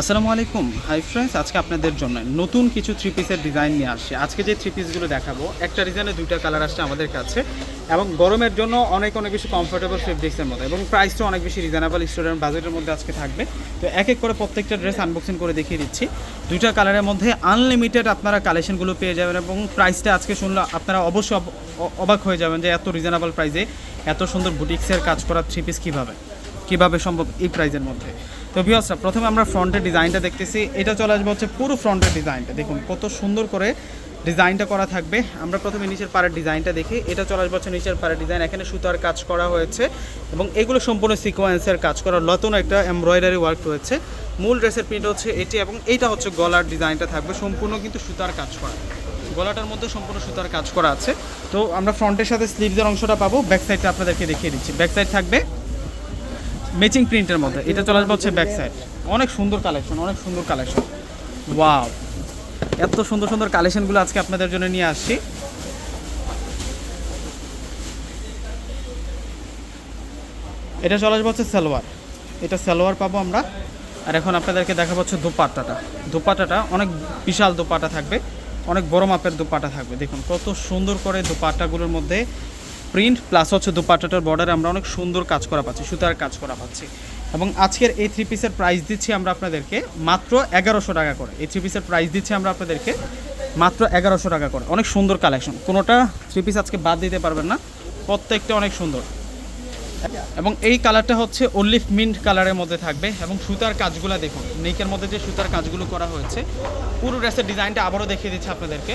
আসসালামু আলাইকুম। Hi friends আজকে আপনাদের জন্য নতুন কিছু থ্রি পিসের ডিজাইন নিয়ে আসছে। আজকে যে থ্রি পিসগুলো দেখাবো, একটা ডিজাইনে দুইটা কালার আসছে আমাদের কাছে এবং গরমের জন্য অনেক অনেক বেশি কমফোর্টেবল ফেব্রিক্সের মধ্যে এবং প্রাইসটা অনেক বেশি রিজনেবল স্টুডেন্ট বাজেটের মধ্যে আজকে থাকবে। তো এক এক করে প্রত্যেকটা ড্রেস আনবক্সিং করে দেখিয়ে দিচ্ছি। দুইটা কালারের মধ্যে আনলিমিটেড আপনারা কালেকশনগুলো পেয়ে যাবেন এবং প্রাইসটা আজকে শুনলে আপনারা অবশ্যই অব- অবাক হয়ে যাবেন যে এত রিজনেবল প্রাইসে এত সুন্দর বুটিক্সের কাজ করা থ্রি পিস কীভাবে। কীভাবে সম্ভব এই প্রাইজের মধ্যে। তো ভিউয়ার্সরা প্রথমে আমরা ফ্রন্টের ডিজাইনটা দেখতেছি। এটা চলে আসবে হচ্ছে পুরো ফ্রন্টের ডিজাইনটা দেখুন, কত সুন্দর করে ডিজাইনটা করা থাকবে। আমরা প্রথমে নিচের পাড়ের ডিজাইনটা দেখি। এটা চলে আসবে হচ্ছে নিচের পাড়ের ডিজাইন এখানে সুতার কাজ করা হয়েছে এবং এগুলো সম্পূর্ণ সিকোয়েন্সের কাজ করা। নতুন একটা এমব্রয়ডারি ওয়ার্ক রয়েছে। মূল ড্রেসের প্রিন্ট হচ্ছে এটি এবং এইটা হচ্ছে গলার ডিজাইনটা থাকবে। সম্পূর্ণ কিন্তু সুতার কাজ করা। গলাটার মধ্যে সম্পূর্ণ সুতার কাজ করা আছে। তো আমরা ফ্রন্টের সাথে স্লিভসের অংশটা পাবো। ব্যাক সাইডটা আপনাদেরকে দেখিয়ে দিচ্ছি। ব্যাক সাইড থাকবে ম্যাচিং প্রিন্টের মধ্যে। এটা চলে আসবে হচ্ছে ব্যাক সাইড অনেক সুন্দর কালেকশন অনেক সুন্দর কালেকশন ওয়াও এত সুন্দর সুন্দর কালেকশনগুলো আজকে আপনাদের জন্য নিয়ে আসছি। এটা চলে আসবে হচ্ছে সালোয়ার। এটা সালোয়ার পাবো আমরা। আর এখন আপনাদেরকে দেখাবো হচ্ছে দোপাট্টাটা। দোপাট্টাটা অনেক বিশাল দোপাট্টা থাকবে। অনেক বড় মাপের দোপাট্টা থাকবে। দেখুন, কত সুন্দর করে দোপাট্টাগুলোর মধ্যে প্রিন্ট প্লাস হচ্ছে দোপাট্টাটার বর্ডারে আমরা অনেক সুন্দর কাজ করা পাচ্ছি, সুতার কাজ করা পাচ্ছি। এবং আজকের এই থ্রি পিসের প্রাইস দিচ্ছি আমরা আপনাদেরকে মাত্র এগারোশো টাকা করে। এই থ্রি পিসের প্রাইস দিচ্ছি আমরা আপনাদেরকে মাত্র এগারোশো টাকা করে। অনেক সুন্দর কালেকশন কোনোটা থ্রি পিস আজকে বাদ দিতে পারবেন না। প্রত্যেকটা অনেক সুন্দর। এবং এই কালারটা হচ্ছে অলিভ মিন্ট কালারের মধ্যে থাকবে। এবং সুতার কাজগুলো দেখুন নেকের মধ্যে যে সুতার কাজগুলো করা হয়েছে, পুরো ড্রেসের ডিজাইনটা আবারও দেখিয়ে দিচ্ছি আপনাদেরকে।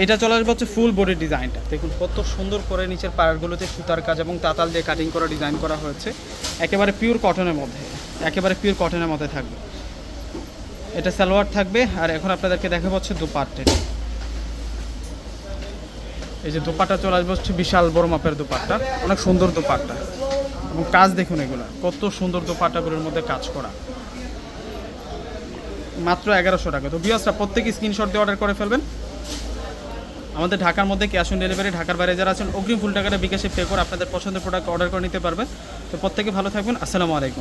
এটা চলে আসবে হচ্ছে ফুল বডির ডিজাইনটা দেখুন, কত সুন্দর করে নিচের পাড়গুলোতে সুতার কাজ এবং তাতাল দিয়ে কাটিং করা ডিজাইন করা হয়েছে। একেবারে পিওর কটনের মধ্যে, একেবারে পিওর কটনের মধ্যে থাকবে। এটা সালোয়ার থাকবে, আর এখন আপনাদেরকে দেখা হচ্ছে দুপাট্টে। এই যে দোপাট্টা চলে আসবে হচ্ছে বিশাল বড় মাপের দোপাট্টা, অনেক সুন্দর দোপাট্টা। এবং কাজ দেখুন এগুলো, কত সুন্দর দোপাট্টাগুলোর মধ্যে কাজ করা। মাত্র এগারোশো টাকা। তো বিয়াসরা প্রত্যেকে স্ক্রিনশট দিয়ে অর্ডার করে ফেলবেন। আমাদের ঢাকার মধ্যে ক্যাশ অন ডেলিভারি ঢাকার বাইরে যারা আছেন, অগ্রিম ফুল টাকাটা বিকাশে পে করে আপনাদের পছন্দের প্রোডাক্ট অর্ডার করে নিতে পারবেন। তো প্রত্যেকে ভালো থাকবেন। আসসালামু আলাইকুম।